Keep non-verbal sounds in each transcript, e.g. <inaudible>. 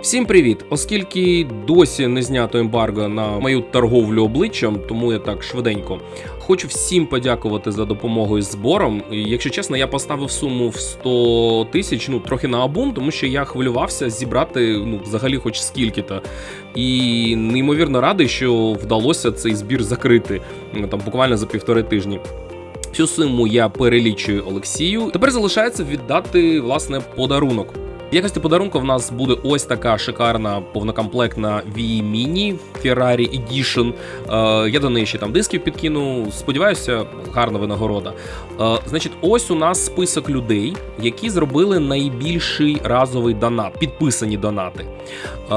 Всім привіт! Оскільки досі не знято ембарго на мою торговлю обличчям, тому я так швиденько. Хочу всім подякувати за допомогу із збором. Якщо чесно, я поставив суму в 100 тисяч, ну трохи на абум, тому що я хвилювався зібрати ну взагалі хоч скільки-то. І неймовірно радий, що вдалося цей збір закрити ну, там буквально за півтори тижні. Цю суму я перелічую Олексію. Тепер залишається віддати власне подарунок. В якості подарунку в нас буде ось така шикарна повнокомплектна VE Mini Ferrari Edition. Е, я до неї ще там дисків підкину. Сподіваюся, гарна винагорода. Е, значить, ось у нас список людей, які зробили найбільший разовий донат, підписані донати. Е,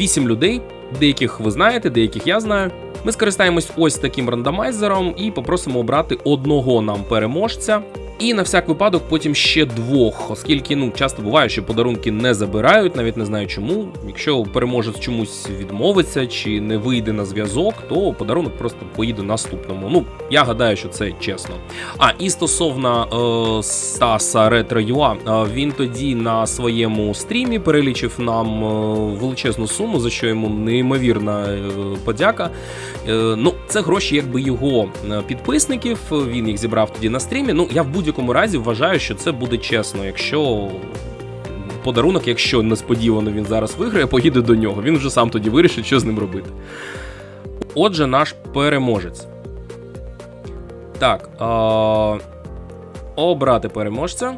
Вісім людей, деяких ви знаєте, деяких я знаю. Ми скористаємось ось таким рандомайзером і попросимо обрати одного нам переможця. І на всяк випадок потім ще двох, оскільки ну часто буває, що подарунки не забирають, навіть не знаю чому. Якщо переможець чомусь відмовиться чи не вийде на зв'язок, то подарунок просто поїде наступному. Ну я гадаю, що це чесно. А і стосовно е, Стаса Ретро.ua, е, він тоді на своєму стрімі перелічив нам е, величезну суму, за що йому неймовірна е, подяка. Е, ну, це гроші, якби його підписників. Він їх зібрав тоді на стрімі. Ну, я в будь-якому разі вважаю, що це буде чесно, якщо. Подарунок, якщо несподівано він зараз виграє, поїде до нього. Він вже сам тоді вирішить, що з ним робити. Отже, наш переможець. Так. Е- обрати переможця.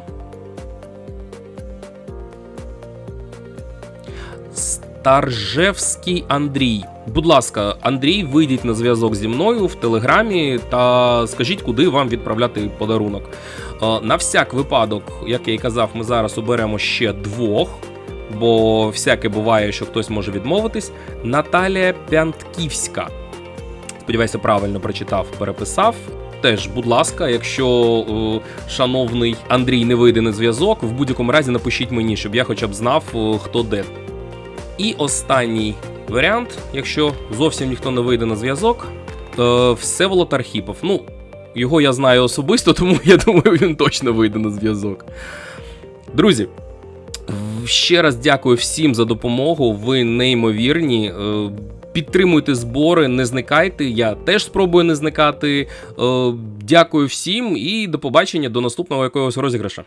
Старжевський Андрій. Будь ласка, Андрій, вийдіть на зв'язок зі мною в телеграмі та скажіть, куди вам відправляти подарунок. Е, На всяк випадок, як я і казав, ми зараз оберемо ще двох, бо всяке буває, що хтось може відмовитись. Наталія Пянтківська. Сподіваюся, правильно прочитав, переписав. Теж, будь ласка, якщо е, шановний Андрій не вийде на зв'язок, в будь-якому разі напишіть мені, щоб я хоча б знав, е, хто де. І останній варіант, якщо зовсім ніхто не вийде на зв'язок, то Всеволод Архіпов. Ну, його я знаю особисто, <laughs> тому я думаю, він точно вийде на зв'язок. Друзі, ще раз дякую всім за допомогу. Ви неймовірні. Е, Підтримуйте збори, не зникайте. Я теж спробую не зникати. Е, Дякую всім і до побачення до наступного якогось розіграша.